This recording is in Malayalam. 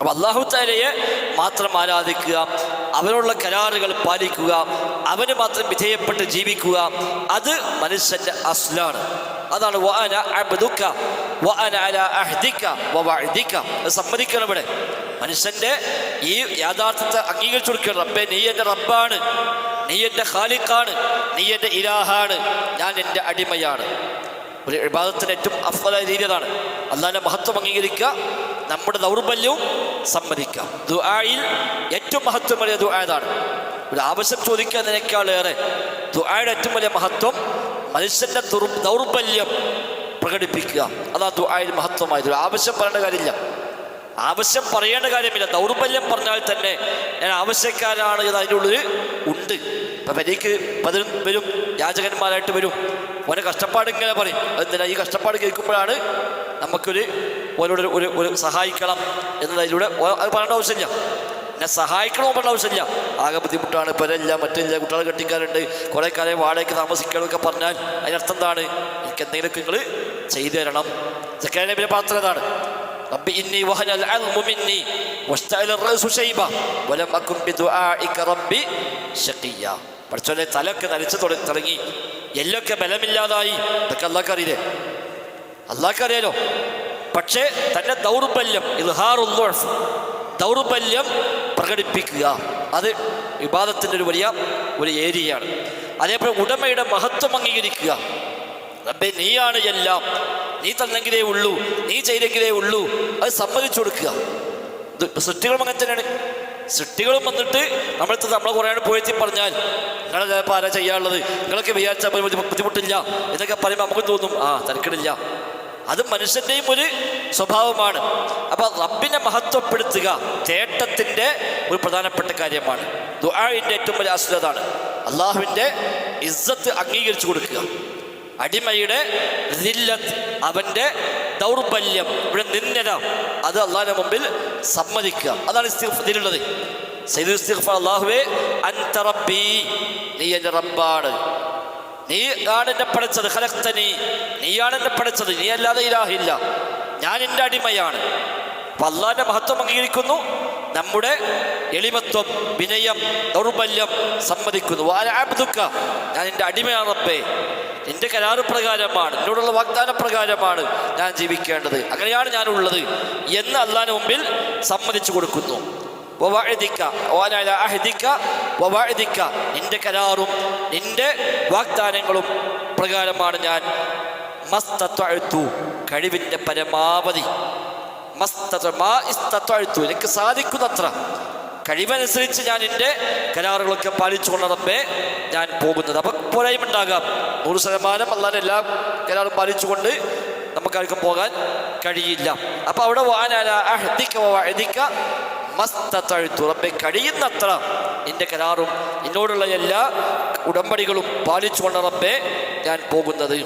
അപ്പൊ അള്ളാഹു താലയെ മാത്രം ആരാധിക്കുക അവനുള്ള കരാറുകൾ പാലിക്കുക അവന് മാത്രം വിധേയപ്പെട്ട് ജീവിക്കുക അത് മനുഷ്യന്റെ അസ്ലാണ്. അതാണ് വഅന അബ്ദുക്ക വഅന അലാ അഹ്ദിക വവഅദിക അത് സമ്മതിക്കണം ഇവിടെ. മനുഷ്യന്റെ ഈ യാഥാർത്ഥ്യത്തെ അംഗീകരിച്ചു കൊടുക്കണം. റബ്ബെ നീ എന്റെ റബ്ബാണ്. നീ എന്റെ ഖാലിഖാണ്. നീ എന്റെ ഇലാഹാണ്. ഞാൻ എന്റെ അടിമയാണ്. ഒരു വിഭാഗത്തിന് ഏറ്റവും അഫല രീതി അതാണ്. അള്ളാഹിന്റെ മഹത്വം അംഗീകരിക്കുക നമ്മുടെ ദൗർബല്യവും സമ്മതിക്കാം. ദുആയിൽ ഏറ്റവും മഹത്വം വലിയ ദുആതാണ് ഒരു ആവശ്യം ചോദിക്കുന്നതിനേക്കാളേറെ ദുആയുടെ ഏറ്റവും വലിയ മഹത്വം മനുഷ്യന്റെ ദുർ ദൗർബല്യം പ്രകടിപ്പിക്കുക. അതാ ദുആയിൽ മഹത്വമായത്. ഒരു ആവശ്യം പറയേണ്ട കാര്യമില്ല. ആവശ്യം പറയേണ്ട കാര്യമില്ല. ദൗർബല്യം പറഞ്ഞാൽ തന്നെ ഞാൻ ആവശ്യക്കാരാണ് എന്ന് അതിന്റെ ഉള്ളിൽ ഉണ്ട്. അപ്പം എനിക്ക് പതിനും വരും യാചകന്മാരായിട്ട് വരും. ഓനെ കഷ്ടപ്പാട് ഇങ്ങനെ പറയും. എന്തിനാ ഈ കഷ്ടപ്പാട് കേൾക്കുമ്പോഴാണ് നമുക്കൊരു ഓരോട് ഒരു ഒരു സഹായിക്കണം എന്നതിലൂടെ ഓ- അത് പറയേണ്ട ആവശ്യമില്ല എന്നെ സഹായിക്കണമെന്ന് പറയേണ്ട ആവശ്യമില്ല ആകെ ബുദ്ധിമുട്ടാണ് പെരല്ല മറ്റില്ല കുട്ടികളെ കെട്ടിക്കാറുണ്ട് കുറേ കാലം വാടകയ്ക്ക് താമസിക്കണമെന്നൊക്കെ പറഞ്ഞാൽ അതിനർത്ഥം എന്താണ് എനിക്ക് എന്തെങ്കിലുമൊക്കെ നിങ്ങൾ ചെയ്തു തരണം സെക്രട്ടറി പാത്രം ഇതാണ് رب إني وهن العظم مني واشتعل الرأس شيبة ولم أكن بدعائك ربي شقيا പഠിച്ചോലെ തലൊക്കെ നരച്ചു തുട- തുടങ്ങി എല്ലൊക്കെ ബലമില്ലാതായി ഇതൊക്കെ അള്ളാഹ്ക്ക് അറിയില്ലേ അള്ളാഹ്ക്ക് പക്ഷേ തന്റെ ദൗർബല്യം ഇൽഹാറുൽ ദൗർബല്യം പ്രകടിപ്പിക്കുക അത് വിവാദത്തിന്റെ ഒരു വലിയ ഒരു ഏരിയയാണ്. അതേപോലെ ഉടമയുടെ മഹത്വം അംഗീകരിക്കുക. റബ്ബേ നീയാണ് എല്ലാം. നീ തന്നെങ്കിലേ ഉള്ളൂ. നീ ചെയ്തെങ്കിലേ ഉള്ളൂ. അത് സമ്മതിച്ചു കൊടുക്കുക. സൃഷ്ടികളും അങ്ങനെ തന്നെയാണ്. സൃഷ്ടികളും വന്നിട്ട് നമ്മളെ നമ്മളെ കുറേ പോയെത്തി പറഞ്ഞാൽ നിങ്ങളെ ചിലപ്പോൾ ആരാ ചെയ്യാനുള്ളത്? നിങ്ങളൊക്കെ വിചാരിച്ചാൽ ബുദ്ധിമുട്ടില്ല. എന്നൊക്കെ പറയുമ്പോൾ നമുക്ക് തോന്നും ആ തിരക്കിടില്ല അത് മനുഷ്യന്റെയും ഒരു സ്വഭാവമാണ്. അപ്പോൾ റബ്ബിനെ മഹത്വപ്പെടുത്തുക തേട്ടത്തിന്റെ ഒരു പ്രധാനപ്പെട്ട കാര്യമാണ്. ദുആഇന്റെ ഏറ്റവും വലിയ അസുലതാണ് അള്ളാഹുവിന്റെ ഇസ്സത്ത് അംഗീകരിച്ചു കൊടുക്കുക. അടിമയുടെ ദില്ലത്ത് അവന്റെ ദൗർബല്യം ഇവിടെ നിന്നത അത് അള്ളാഹിന്റെ മുമ്പിൽ സമ്മതിക്കുക. അതാണ് ഇതിലുള്ളത്. സൈദ് അള്ളാഹുവേ അൻ റബ്ബി നീ എന്റെ റബ്ബാണ്. നീ ആണ് എന്നെ പഠിച്ചത് ഖലഖ്തനി. നീയാണ് എന്നെ പഠിച്ചത് നീ അല്ലാതെ ഇലാഹില്ല. ഞാൻ എന്റെ അടിമയാണ്. അപ്പൊ മഹത്വം അംഗീകരിക്കുന്നു. നമ്മുടെ എളിമത്വം വിനയം ദൗർബല്യം സമ്മതിക്കുന്നു. വാല ഞാൻ എന്റെ അടിമയാണ് റബ്ബേ. എന്റെ കരാറ് പ്രകാരമാണ് എന്നോടുള്ള വാഗ്ദാന പ്രകാരമാണ് ഞാൻ ജീവിക്കേണ്ടത്. അങ്ങനെയാണ് ഞാനുള്ളത് എന്ന് അള്ളാഹിന് മുമ്പിൽ സമ്മതിച്ചു കൊടുക്കുന്നു. നിന്റെ കരാറും നിന്റെ വാഗ്ദാനങ്ങളും പ്രകാരമാണ് ഞാൻ മസ്തത്വഴുത്തു കഴിവിന്റെ പരമാവധി. മസ്തത്വഴുത്തു എനിക്ക് സാധിക്കുന്നത്ര. കഴിവനുസരിച്ച് ഞാൻ എന്റെ കരാറുകളൊക്കെ പാലിച്ചുകൊണ്ട് റബ്ബേ ഞാൻ പോകുന്നത്. അപ്പം പോരായ്മ ഉണ്ടാകാം. നൂറ് ശതമാനം അല്ലാതെ എല്ലാ കരാറും പാലിച്ചുകൊണ്ട് നമുക്കാർക്കും പോകാൻ കഴിയില്ല. അപ്പം അവിടെ വാനാല അഹദിക്ക റബ്ബെ കഴിയുന്നത്ര നിന്റെ കരാറും എന്നോടുള്ള എല്ലാ ഉടമ്പടികളും പാലിച്ചുകൊണ്ട് റബ്ബെ ഞാൻ പോകുന്നത്.